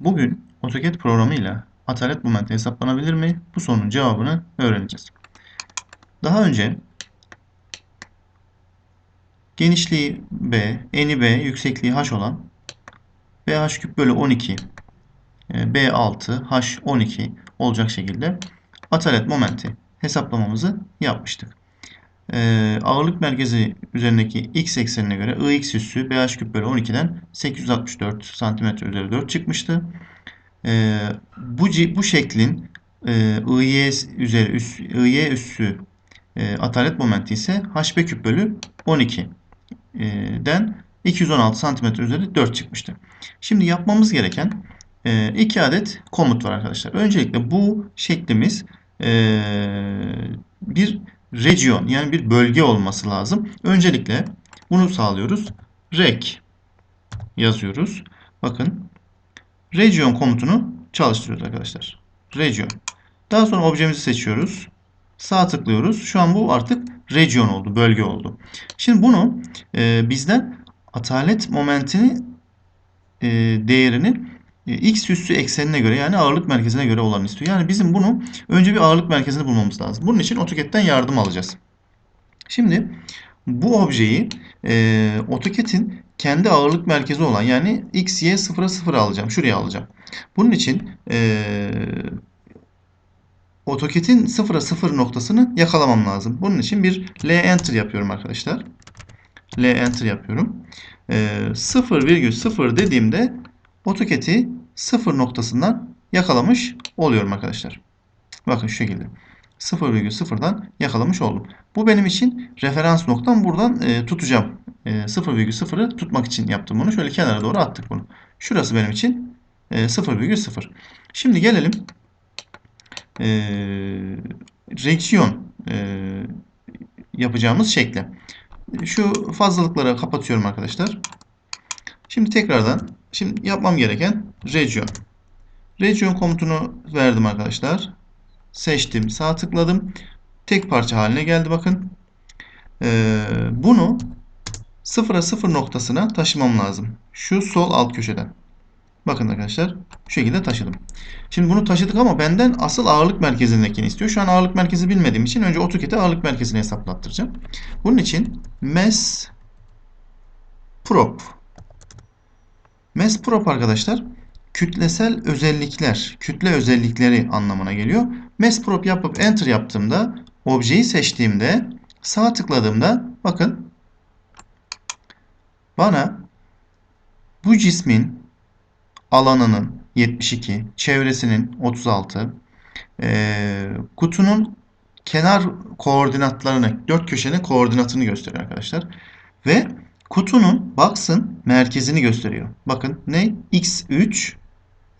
Bugün AutoCAD programıyla atalet momenti hesaplanabilir mi? Bu sorunun cevabını öğreneceğiz. Daha önce genişliği B, eni B, yüksekliği H olan BH küp bölü 12 B6 H12 olacak şekilde atalet momenti hesaplamamızı yapmıştık. Ee, ağırlık merkezi üzerindeki x eksenine göre ix üssü BH küp bölü 12'den 864 cm üzeri 4 çıkmıştı. Ee, bu bu şeklin e, IY üzeri üs, IY üssü e, atalet momenti ise HB küp bölü 12'den 216 cm üzeri 4 çıkmıştı. Şimdi yapmamız gereken e, iki adet komut var arkadaşlar. Öncelikle bu şeklimiz e, bir region yani bir bölge olması lazım. Öncelikle bunu sağlıyoruz. Rec yazıyoruz. Bakın region komutunu çalıştırıyoruz arkadaşlar. Region. Daha sonra objemizi seçiyoruz. Sağ tıklıyoruz. Şu an bu artık region oldu, bölge oldu. Şimdi bunu e, bizden atalet momentini e, değerini x üssü eksenine göre yani ağırlık merkezine göre olanı istiyor. Yani bizim bunu önce bir ağırlık merkezini bulmamız lazım. Bunun için AutoCAD'den yardım alacağız. Şimdi bu objeyi e, AutoCAD'in kendi ağırlık merkezi olan yani x, y, 0'a 0 alacağım. Şuraya alacağım. Bunun için e, AutoCAD'in 0'a 0 noktasını yakalamam lazım. Bunun için bir L enter yapıyorum arkadaşlar. L enter yapıyorum. E, 0,0 dediğimde AutoCAD'i 0 noktasından yakalamış oluyorum arkadaşlar. Bakın şu şekilde. 0,0'dan yakalamış oldum. Bu benim için referans noktam. Buradan e, tutacağım. E, 0,0'ı tutmak için yaptım bunu. Şöyle kenara doğru attık bunu. Şurası benim için e, 0,0. Şimdi gelelim e, reaksiyon e, yapacağımız şekle. Şu fazlalıkları kapatıyorum arkadaşlar. Şimdi tekrardan şimdi yapmam gereken region. Region komutunu verdim arkadaşlar. Seçtim, sağ tıkladım. Tek parça haline geldi bakın. Ee, bunu sıfıra sıfır noktasına taşımam lazım. Şu sol alt köşeden. Bakın arkadaşlar şu şekilde taşıdım. Şimdi bunu taşıdık ama benden asıl ağırlık merkezindekini istiyor. Şu an ağırlık merkezi bilmediğim için önce AutoCAD'e ağırlık merkezini hesaplattıracağım. Bunun için MES prop MES prop arkadaşlar kütlesel özellikler, kütle özellikleri anlamına geliyor. MES prop yapıp enter yaptığımda objeyi seçtiğimde sağ tıkladığımda bakın bana bu cismin alanının 72, çevresinin 36, e, kutunun kenar koordinatlarını, dört köşenin koordinatını gösteriyor arkadaşlar. Ve kutunun box'ın merkezini gösteriyor. Bakın ne? X3,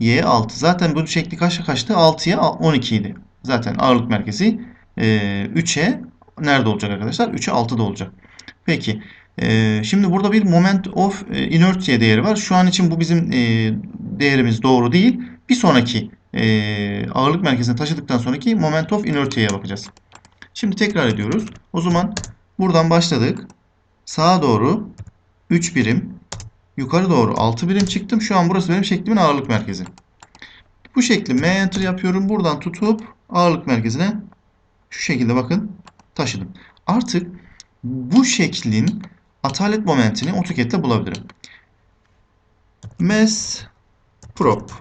Y6. Zaten bu şekli kaçta kaçtı? 6'ya 12 idi. Zaten ağırlık merkezi e, 3'e nerede olacak arkadaşlar? 3'e 6'da olacak. Peki. E, şimdi burada bir moment of e, inertia değeri var. Şu an için bu bizim e, değerimiz doğru değil. Bir sonraki ağırlık merkezine taşıdıktan sonraki moment of inertia'ya bakacağız. Şimdi tekrar ediyoruz. O zaman buradan başladık. Sağa doğru 3 birim. Yukarı doğru 6 birim çıktım. Şu an burası benim şeklimin ağırlık merkezi. Bu şekli M enter yapıyorum. Buradan tutup ağırlık merkezine şu şekilde bakın taşıdım. Artık bu şeklin atalet momentini AutoCAD'le bulabilirim. Mass prop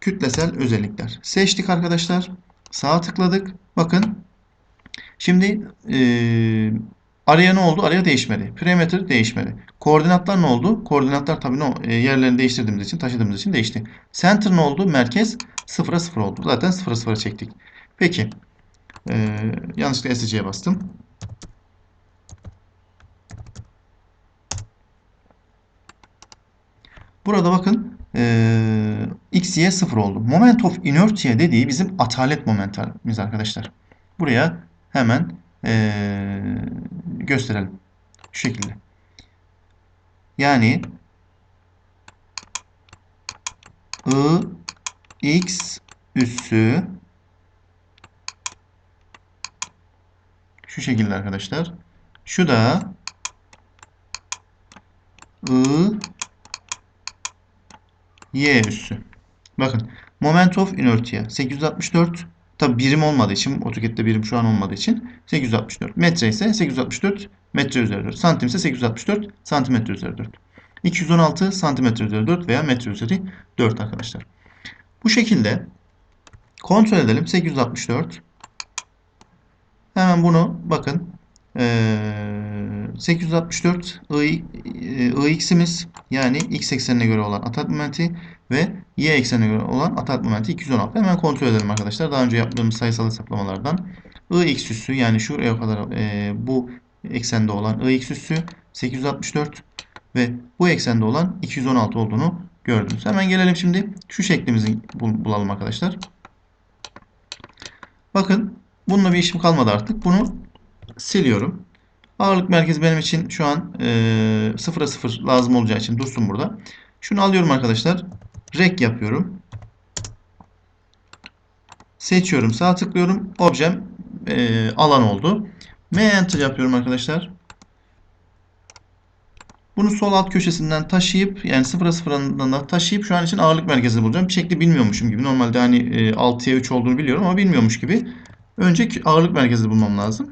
kütlesel özellikler. Seçtik arkadaşlar. Sağa tıkladık. Bakın. Şimdi ee, araya ne oldu? Araya değişmedi. Perimeter değişmedi. Koordinatlar ne oldu? Koordinatlar tabii no, e, yerlerini değiştirdiğimiz için, taşıdığımız için değişti. Center ne oldu? Merkez 0'a 0 oldu. Zaten 0'a 0'a çektik. Peki. Ee, yanlışlıkla SC'ye bastım. Burada bakın e, x, y 0 oldu. Moment of inertia dediği bizim atalet momentimiz arkadaşlar. Buraya hemen e, gösterelim. Şu şekilde. Yani I x üssü şu şekilde arkadaşlar. Şu da I y üssü. Bakın moment of inertia 864 tabi birim olmadığı için AutoCAD'de birim şu an olmadığı için 864 metre ise 864 metre üzeri 4 santim ise 864 santimetre üzeri 4 216 santimetre üzeri 4 veya metre üzeri 4 arkadaşlar. Bu şekilde kontrol edelim. 864 hemen bunu bakın. Ee, 864 ix'imiz yani x eksenine göre olan atak momenti ve y eksenine göre olan atak momenti 216. Hemen kontrol edelim arkadaşlar. Daha önce yaptığımız sayısal hesaplamalardan ix üssü yani şuraya kadar e, bu eksende olan ix üssü 864 ve bu eksende olan 216 olduğunu gördünüz. Hemen gelelim şimdi şu şeklimizi bulalım arkadaşlar. Bakın bununla bir işim kalmadı artık. Bunu siliyorum. Ağırlık merkezi benim için şu an e, 0'a 0 lazım olacağı için dursun burada. Şunu alıyorum arkadaşlar. Rek yapıyorum. Seçiyorum. Sağ tıklıyorum. Objem e, alan oldu. M enter yapıyorum arkadaşlar. Bunu sol alt köşesinden taşıyıp yani 0'a 0'dan da taşıyıp şu an için ağırlık merkezini bulacağım. Bir şekli bilmiyormuşum gibi. Normalde hani e, 6'ya 3 olduğunu biliyorum ama bilmiyormuş gibi. Önce ağırlık merkezini bulmam lazım.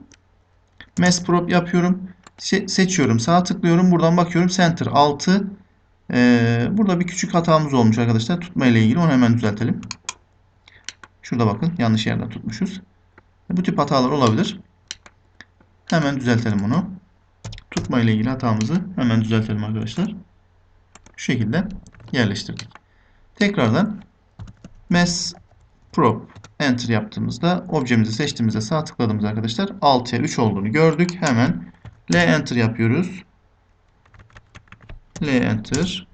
Mass prop yapıyorum. Se seçiyorum. Sağ tıklıyorum. Buradan bakıyorum. Center 6. Ee, burada bir küçük hatamız olmuş arkadaşlar. Tutma ile ilgili. Onu hemen düzeltelim. Şurada bakın. Yanlış yerden tutmuşuz. Bu tip hatalar olabilir. Hemen düzeltelim onu. Tutma ile ilgili hatamızı hemen düzeltelim arkadaşlar. Şu şekilde yerleştirdik. Tekrardan Mass Prop Enter yaptığımızda objemizi seçtiğimizde sağ tıkladığımız arkadaşlar 6'ya 3 olduğunu gördük. Hemen L Enter yapıyoruz. L Enter.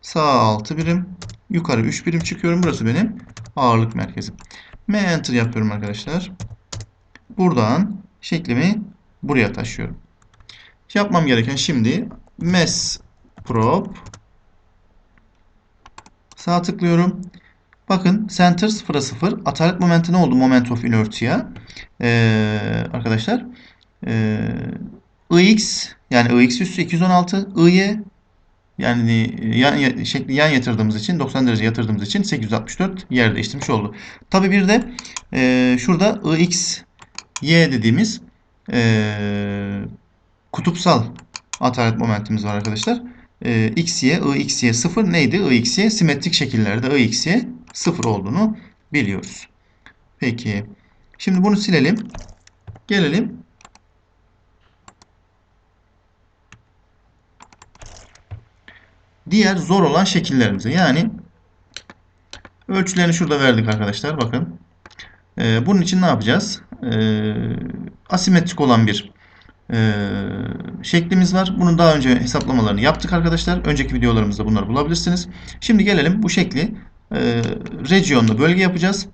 Sağ 6 birim. Yukarı 3 birim çıkıyorum. Burası benim ağırlık merkezim. M Enter yapıyorum arkadaşlar. Buradan şeklimi buraya taşıyorum. Yapmam gereken şimdi Mass Prop sağ tıklıyorum. Bakın center 0'a 0. Atalet momenti ne oldu? Moment of inertia. Ee, arkadaşlar. Ee, ix yani ix üssü 216. iy yani yan, şekli yan yatırdığımız için 90 derece yatırdığımız için 864 yer değiştirmiş oldu. Tabi bir de e, şurada ix y dediğimiz e, kutupsal atalet momentimiz var arkadaşlar. E, xy, ixy 0 neydi? ixy simetrik şekillerde ixy 0 olduğunu biliyoruz. Peki. Şimdi bunu silelim. Gelelim. Diğer zor olan şekillerimize. Yani ölçülerini şurada verdik arkadaşlar. Bakın. Ee, bunun için ne yapacağız? Ee, asimetrik olan bir e, şeklimiz var. Bunun daha önce hesaplamalarını yaptık arkadaşlar. Önceki videolarımızda bunları bulabilirsiniz. Şimdi gelelim bu şekli e, region'da bölge yapacağız.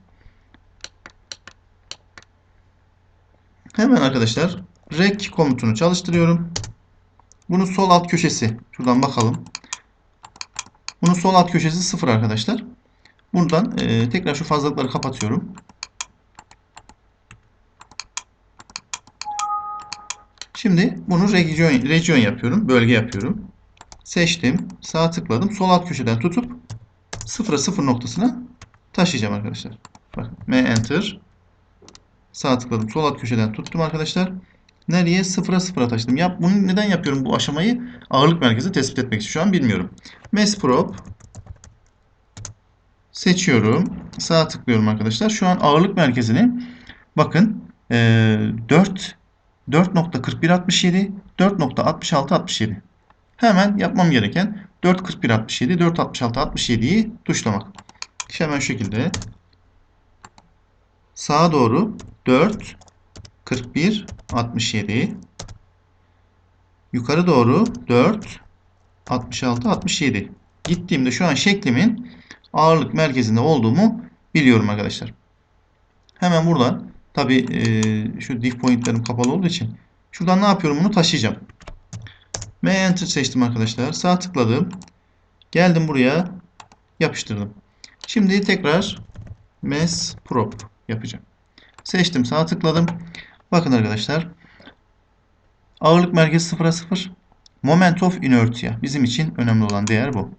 Hemen arkadaşlar rec komutunu çalıştırıyorum. Bunun sol alt köşesi. Şuradan bakalım. Bunun sol alt köşesi 0 arkadaşlar. Buradan e, tekrar şu fazlalıkları kapatıyorum. Şimdi bunu region, region yapıyorum. Bölge yapıyorum. Seçtim. Sağ tıkladım. Sol alt köşeden tutup 0'a 0 noktasına taşıyacağım arkadaşlar. Bakın M enter. Sağ tıkladım. Sol alt köşeden tuttum arkadaşlar. Nereye? 0'a 0'a taşıdım. Yap, bunu neden yapıyorum bu aşamayı? Ağırlık merkezi tespit etmek için. Şu an bilmiyorum. Mass prop. Seçiyorum. Sağ tıklıyorum arkadaşlar. Şu an ağırlık merkezini bakın 4 4.4167 4.6667 Hemen yapmam gereken 4.41.67, 4.66.67'yi tuşlamak. İşte hemen şu şekilde sağa doğru 4 41 67 yukarı doğru 4 66 67 gittiğimde şu an şeklimin ağırlık merkezinde olduğumu biliyorum arkadaşlar. Hemen buradan tabi e, şu diff pointlerim kapalı olduğu için şuradan ne yapıyorum bunu taşıyacağım. M enter seçtim arkadaşlar. Sağ tıkladım. Geldim buraya. Yapıştırdım. Şimdi tekrar Mass Prop yapacağım. Seçtim. Sağ tıkladım. Bakın arkadaşlar. Ağırlık merkezi 0'a 0. Moment of inertia. Bizim için önemli olan değer bu.